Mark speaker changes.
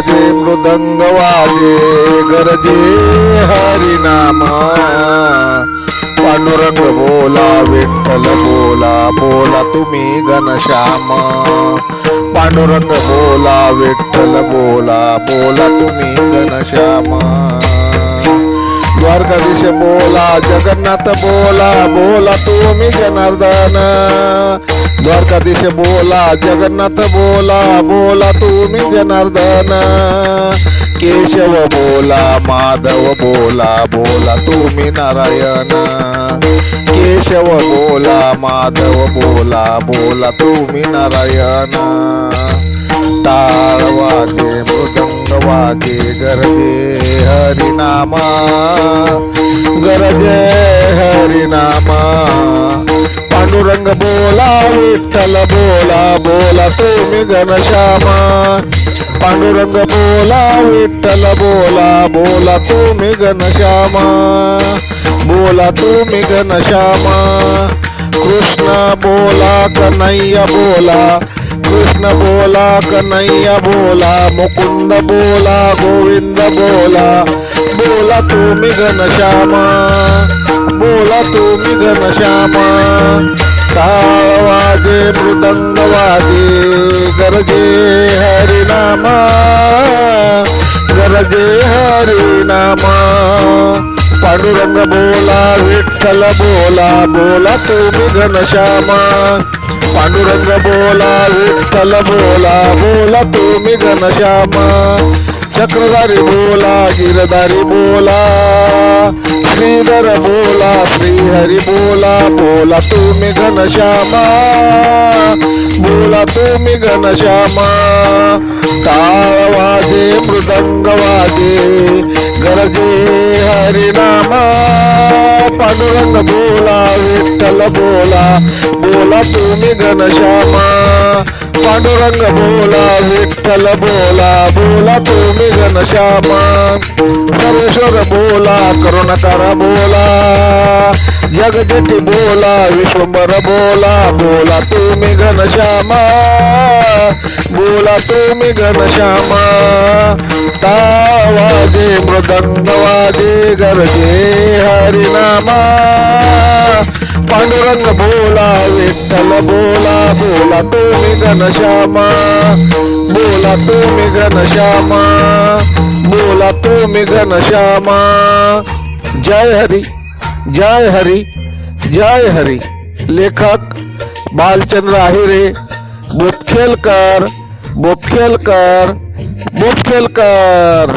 Speaker 1: वाजे मृदंग वाजे गरजे हरिनाम. पांडुरंग बोला विठ्ठल बोला बोला तुम्ही घनश्याम. पांडुरंग बोला विठ्ठल बोला बोला तुम्ही घनश्याम. द्वारकाधीश बोला जगन्नाथ बोला बोला तुम्ही जनार्दन. द्वारकाधीश बोला जगन्नाथ बोला बोला तुम्ही जनार्दन. केशव बोला माधव बोला बोला तुम्ही नारायण. केशव बोला माधव बोला बोला तुम्ही नारायण. टाळवाचे मृदंग गरजे हरिनामा गरजे हरिनामा. पांडुरंग बोला विठ्ठल बोला बोला तुम्ही घनश्यामा. पांडुरंग बोला विठ्ठल बोला बोला तुम्ही घनश्यामा. बोला तुम्ही घनश्यामा. कृष्ण बोला कन्हैया बोला कृष्ण बोला कन्हैया बोला मुकुंद बोला गोविंद बोला बोला तुम्ही घनश्यामा बोला तुम्ही घनश्यामा. टाळ वाजे मृदंग वाजे गरजे हरिनामा गरजे हरिनामा. पांडुरंग बोला विठ्ठल बोला बोला तुम्ही घनश्यामा. पांडुरंग बोला विठ्ठल बोला बोला तुम्ही घनश्यामा. चक्रधारी बोला गिरधारी बोला. श्रीधर बोला श्रीहरी बोला बोला तुम्ही घनश्यामा. बोला तुम्ही घनश्यामा. टाळ वाजे गरजे हरिनामा. पांडुरंग बोला विठ्ठल बोला बोला तुम्ही घनश्यामा. पांडुरंग बोला विठ्ठल बोला बोला तुम्ही घनश्यामा. सर्वेश्वर बोला करुणकर बोला. जगजेठी बोला विश्वंभर बोला बोला तुम्ही घनश्यामा. बोला तुम्ही घनश्यामा. तावाजे मृदंगवाजे गरजे हरिनामा. पांडुरंग बोला, विठ्ठल बोला बोला तुम्ही घनश्यामा बोला तुम्ही घनश्यामा बोला तुम्ही घनश्यामा जय हरी जय हरी जय हरी. लेखक बालचंद्र आहिरे बोपखेलकर बोपखेलकर बोपखेलकर